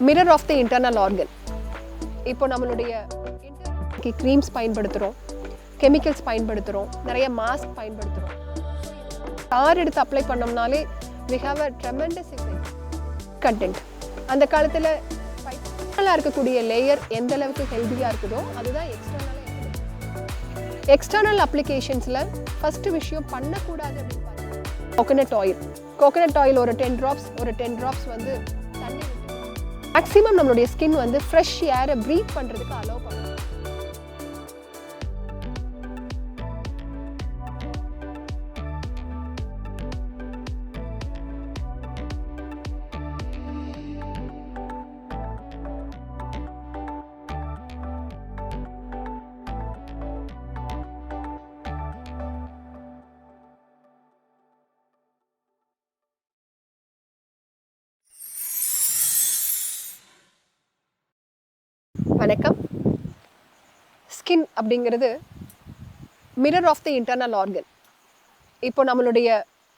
Mirror of the internal organ இப்போ நம்மளுடைய creams பயன்படுத்துகிறோம் கெமிக்கல்ஸ் பயன்படுத்துகிறோம் நிறைய மாஸ்க் பயன்படுத்துகிறோம் கார் எடுத்து apply பண்ணோம்னாலே we have a tremendous content அந்த காலத்தில் இருக்கக்கூடிய லேயர் எந்த அளவுக்கு ஹெல்த்தியாக இருக்குதோ அதுதான் எக்ஸ்டர்னலாக எக்ஸ்டர்னல் அப்ளிகேஷன்ஸில் ஃபஸ்ட்டு விஷயம் பண்ணக்கூடாது அப்படின்னு பார்த்தீங்கன்னா கோகனட் ஆயில் கோகனட் ஆயில் ஒரு டென் ட்ராப்ஸ் ஒரு டென் ட்ராப்ஸ் வந்து மேக்ஸிமம் நம்மளுடைய ஸ்கின் வந்து ஃப்ரெஷ் ஏரை ப்ரீத் பண்ணுறதுக்கு அலோவ் பண்ணணும். வணக்கம். ஸ்கின் அப்படிங்கிறது mirror of the internal organ இப்போ நம்மளுடைய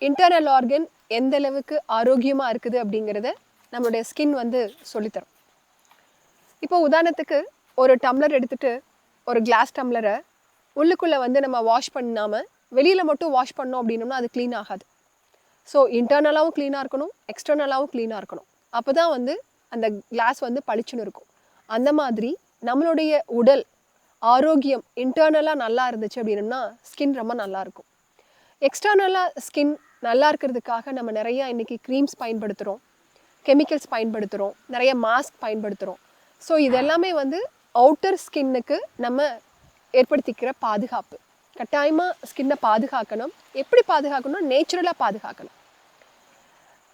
இன்டர்னல் ஆர்கன் எந்த அளவுக்கு ஆரோக்கியமாக இருக்குது அப்படிங்கிறத நம்மளுடைய ஸ்கின் வந்து சொல்லித்தரும். இப்போ உதாரணத்துக்கு ஒரு டம்ளர் எடுத்துகிட்டு ஒரு கிளாஸ் டம்ளரை உள்ளுக்குள்ளே வந்து நம்ம வாஷ் பண்ணாமல் வெளியில் மட்டும் வாஷ் பண்ணோம் அப்படின்னோம்னா அது க்ளீன் ஆகாது. ஸோ இன்டர்னலாகவும் க்ளீனாக இருக்கணும் எக்ஸ்டர்னலாகவும் க்ளீனாக இருக்கணும். அப்போ தான் வந்து அந்த கிளாஸ் வந்து பளிச்சுன்னு இருக்கும். அந்த மாதிரி நம்மளுடைய உடல் ஆரோக்கியம் இன்டர்னலாக நல்லா இருந்துச்சு அப்படின்னம்னா ஸ்கின் ரொம்ப நல்லா இருக்கும். எக்ஸ்டர்னலாக ஸ்கின் நல்லா இருக்கிறதுக்காக நம்ம நிறையா இன்றைக்கி க்ரீம்ஸ் பயன்படுத்துகிறோம் கெமிக்கல்ஸ் பயன்படுத்துகிறோம் நிறைய மாஸ்க் பயன்படுத்துகிறோம் ஸோ இதெல்லாமே வந்து அவுட்டர் ஸ்கின்னுக்கு நம்ம ஏற்படுத்திக்கிற பாதுகாப்பு. கட்டாயமாக ஸ்கின்னை பாதுகாக்கணும். எப்படி பாதுகாக்கணும்? நேச்சுரலாக பாதுகாக்கணும்.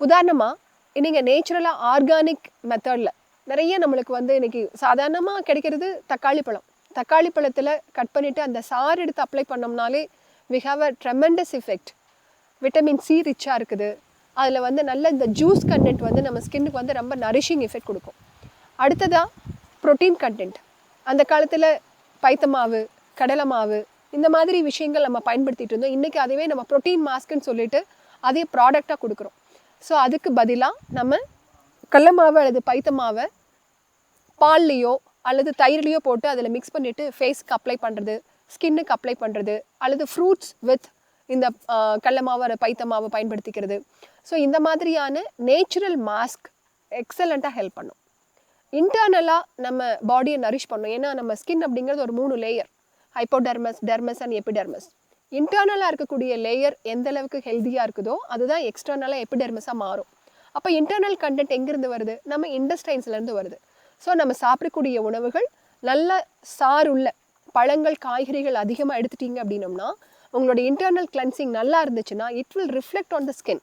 உதாரணமாக நீங்கள் நேச்சுரலாக ஆர்கானிக் மெத்தடில் நிறைய நம்மளுக்கு வந்து இன்றைக்கி சாதாரணமாக கிடைக்கிறது தக்காளி பழம். தக்காளி பழத்தில் கட் பண்ணிவிட்டு அந்த சாறு எடுத்து apply பண்ணோம்னாலே we have a tremendous effect vitamin C ரிச்சாக இருக்குது. அதில் வந்து நல்ல இந்த ஜூஸ் கண்டென்ட் வந்து நம்ம ஸ்கின்னுக்கு வந்து ரொம்ப நரிஷிங் எஃபெக்ட் கொடுக்கும். அடுத்ததாக ப்ரோட்டீன் கண்டென்ட் அந்த காலத்தில் பைத்த மாவு கடலை மாவு இந்த மாதிரி விஷயங்கள் நம்ம பயன்படுத்திகிட்டு இருந்தோம். இன்றைக்கி அதுவே நம்ம ப்ரோட்டீன் மாஸ்க்குன்னு சொல்லிட்டு அதே ப்ராடக்டாக கொடுக்குறோம். ஸோ அதுக்கு பதிலாக நம்ம கடல மாவு அல்லது பைத்த மாவை பால்லையோ அல்லது தயிர்லேயோ போட்டு அதில் மிக்ஸ் பண்ணிவிட்டு ஃபேஸ்க்கு அப்ளை பண்ணுறது ஸ்கின்னுக்கு அப்ளை பண்ணுறது அல்லது ஃப்ரூட்ஸ் வித் இந்த கடலமாவை கடல பைத்த மாவை பயன்படுத்திக்கிறது. ஸோ இந்த மாதிரியான நேச்சுரல் மாஸ்க் எக்ஸலண்ட்டாக ஹெல்ப் பண்ணும். இன்டர்னலாக நம்ம பாடியை நரிஷ் பண்ணும். ஏன்னா நம்ம ஸ்கின் அப்படிங்கிறது ஒரு மூணு லேயர் ஹைப்போடர்மஸ் டெர்மஸ் அண்ட் எபிடெர்மஸ் இன்டர்னலாக இருக்கக்கூடிய லேயர் எந்த அளவுக்கு ஹெல்த்தியாக இருக்குதோ அதுதான் எக்ஸ்டர்னலாக எபிடெர்மஸாக மாறும். அப்போ இன்டர்னல் கண்டென்ட் எங்கேருந்து வருது? நம்ம இண்டஸ்டைன்ஸ்லேருந்து வருது. ஸோ நம்ம சாப்பிடக்கூடிய உணவுகள் நல்ல சாருள்ள பழங்கள் காய்கறிகள் அதிகமாக எடுத்துட்டீங்க அப்படின்னம்னா உங்களோட இன்டர்னல் கிளென்சிங் நல்லா இருந்துச்சுன்னா it will reflect on the skin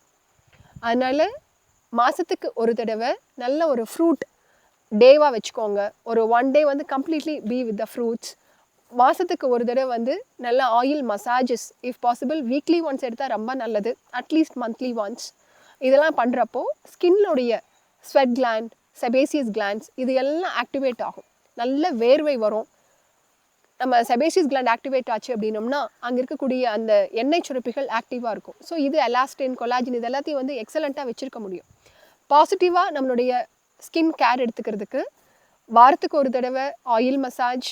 அதனால் மாதத்துக்கு ஒரு தடவை நல்ல ஒரு ஃப்ரூட் டேவாக வச்சுக்கோங்க. ஒரு ஒன் டே வந்து completely be with the fruits மாதத்துக்கு ஒரு தடவை வந்து நல்ல oil massages if possible weekly once எடுத்தால் ரொம்ப நல்லது. அட்லீஸ்ட் மந்த்லி ஒன்ஸ் இதெல்லாம் பண்ணுறப்போ ஸ்கின்னுடைய ஸ்வெட் கிளாண்ட் செபேசியஸ் கிளான்ஸ் இது எல்லாம் ஆக்டிவேட் ஆகும். நல்ல வேர்வை வரும். நம்ம செபேசியஸ் கிளாண்ட் ஆக்டிவேட் ஆச்சு அப்படின்னோம்னா அங்கே இருக்கக்கூடிய அந்த எண்ணெய் சுரப்பிகள் ஆக்டிவாக இருக்கும். ஸோ இது எலாஸ்டின் கொலாஜின் இது எல்லாத்தையும் வந்து எக்ஸலண்ட்டாக வச்சுருக்க முடியும். பாசிட்டிவாக நம்மளுடைய ஸ்கின் கேர் எடுத்துக்கிறதுக்கு வாரத்துக்கு ஒரு தடவை ஆயில் மசாஜ்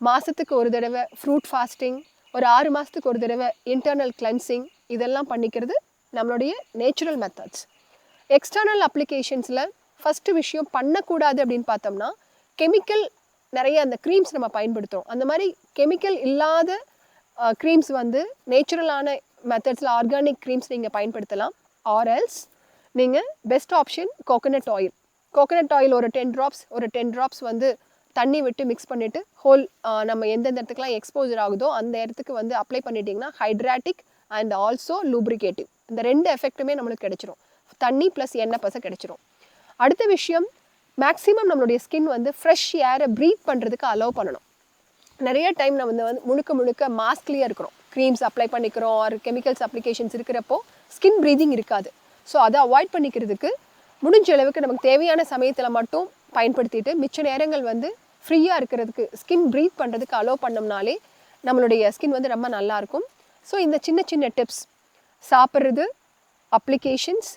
மாதத்துக்கு ஒரு தடவை ஃப்ரூட் ஃபாஸ்டிங் ஒரு ஆறு மாதத்துக்கு ஒரு தடவை இன்டர்னல் கிளென்சிங் இதெல்லாம் பண்ணிக்கிறது நம்மளுடைய நேச்சுரல் மெத்தட்ஸ் எக்ஸ்டர்னல் அப்ளிகேஷன்ஸில் ஃபஸ்ட்டு விஷயம் பண்ணக்கூடாது அப்படின்னு பார்த்தோம்னா கெமிக்கல் நிறைய அந்த க்ரீம்ஸ் நம்ம பயன்படுத்துகிறோம் அந்த மாதிரி கெமிக்கல் இல்லாத க்ரீம்ஸ் வந்து நேச்சுரலான மெத்தட்ஸில் ஆர்கானிக் க்ரீம்ஸ் நீங்கள் பயன்படுத்தலாம். ஆர்எல்ஸ் நீங்கள் best option coconut oil coconut oil ஒரு டென் ட்ராப்ஸ் ஒரு டென் ட்ராப்ஸ் வந்து தண்ணி விட்டு மிக்ஸ் பண்ணிவிட்டு ஹோல் நம்ம எந்தெந்த இடத்துக்குலாம் எக்ஸ்போஜர் ஆகுதோ அந்த இடத்துக்கு வந்து அப்ளை பண்ணிட்டீங்கன்னா ஹைட்ராட்டிக் அண்ட் ஆல்சோ லூப்ரிகேட்டிவ் இந்த ரெண்டு எஃபெக்ட்டுமே நம்மளுக்கு கிடைச்சிரும். தண்ணி ப்ளஸ் எண்ணெய் பசை கிடச்சிரும். அடுத்த விஷயம் மேக்ஸிமம் நம்மளுடைய ஸ்கின் வந்து ஃப்ரெஷ் ஏரை ப்ரீத் பண்ணுறதுக்கு அலோவ் பண்ணணும். நிறைய டைம் நம்ம வந்து வந்து முழுக்க முழுக்க மாஸ்க்லேயே இருக்கிறோம். க்ரீம்ஸ் அப்ளை பண்ணிக்கிறோம் ஆர் கெமிக்கல்ஸ் அப்ளிகேஷன்ஸ் இருக்கிறப்போ ஸ்கின் ப்ரீதிங் இருக்காது. ஸோ அதை அவாய்ட் பண்ணிக்கிறதுக்கு முடிஞ்ச அளவுக்கு நமக்கு தேவையான சமயத்தில் மட்டும் பயன்படுத்திட்டு மிச்ச நேரங்கள் வந்து ஃப்ரீயாக இருக்கிறதுக்கு ஸ்கின் ப்ரீத் பண்ணுறதுக்கு அலோவ் பண்ணோம்னாலே நம்மளுடைய ஸ்கின் வந்து ரொம்ப நல்லாயிருக்கும் ஸோ இந்த சின்ன சின்ன டிப்ஸ் சாப்பிட்றது அப்ளிகேஷன்ஸ்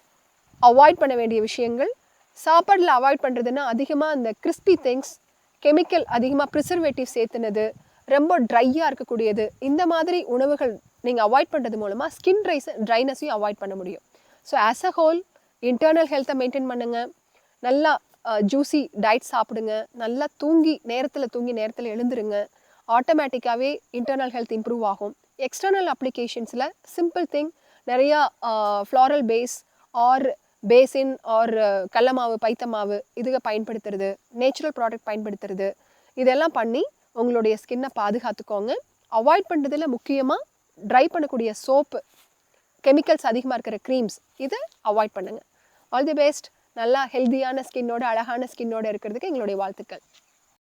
அவாய்ட் பண்ண வேண்டிய விஷயங்கள் சாப்பாடில் அவாய்ட் பண்ணுறதுன்னா அதிகமாக அந்த கிறிஸ்பி திங்ஸ் கெமிக்கல் அதிகமாக ப்ரிசர்வேட்டிவ் சேர்த்துனது ரொம்ப ட்ரையாக இருக்கக்கூடியது இந்த மாதிரி உணவுகள் நீங்கள் அவாய்ட் பண்ணுறது மூலமாக ஸ்கின் ட்ரைஸ் ட்ரைனஸையும் அவாய்ட் பண்ண முடியும். So as a whole internal ஹெல்த்தை மெயின்டைன் பண்ணுங்கள் நல்லா ஜூஸி டயட் சாப்பிடுங்க. நல்லா தூங்கி நேரத்தில் தூங்கி நேரத்தில் எழுந்துருங்க. ஆட்டோமேட்டிக்காகவே இன்டர்னல் ஹெல்த் இம்ப்ரூவ் ஆகும். எக்ஸ்டர்னல் அப்ளிகேஷன்ஸில் சிம்பிள் திங் நிறையா floral base or besan or கடல மாவு பைத்த இதுக பயன்படுத்துறது நேச்சுரல் ப்ராடக்ட் பயன்படுத்துறது இதெல்லாம் பண்ணி உங்களுடைய ஸ்கின்னை பாதுகாத்துக்கோங்க. அவாய்ட் பண்ணுறதுல முக்கியமாக ட்ரை பண்ணக்கூடிய சோப்பு கெமிக்கல்ஸ் அதிகமாக இருக்கிற க்ரீம்ஸ் இதை அவாய்ட் பண்ணுங்கள் ஆல் தி பெஸ்ட் நல்லா ஹெல்தியான ஸ்கின்னோட அழகான ஸ்கின்னோட இருக்கிறதுக்கு எங்களுடைய வாழ்த்துக்கள்.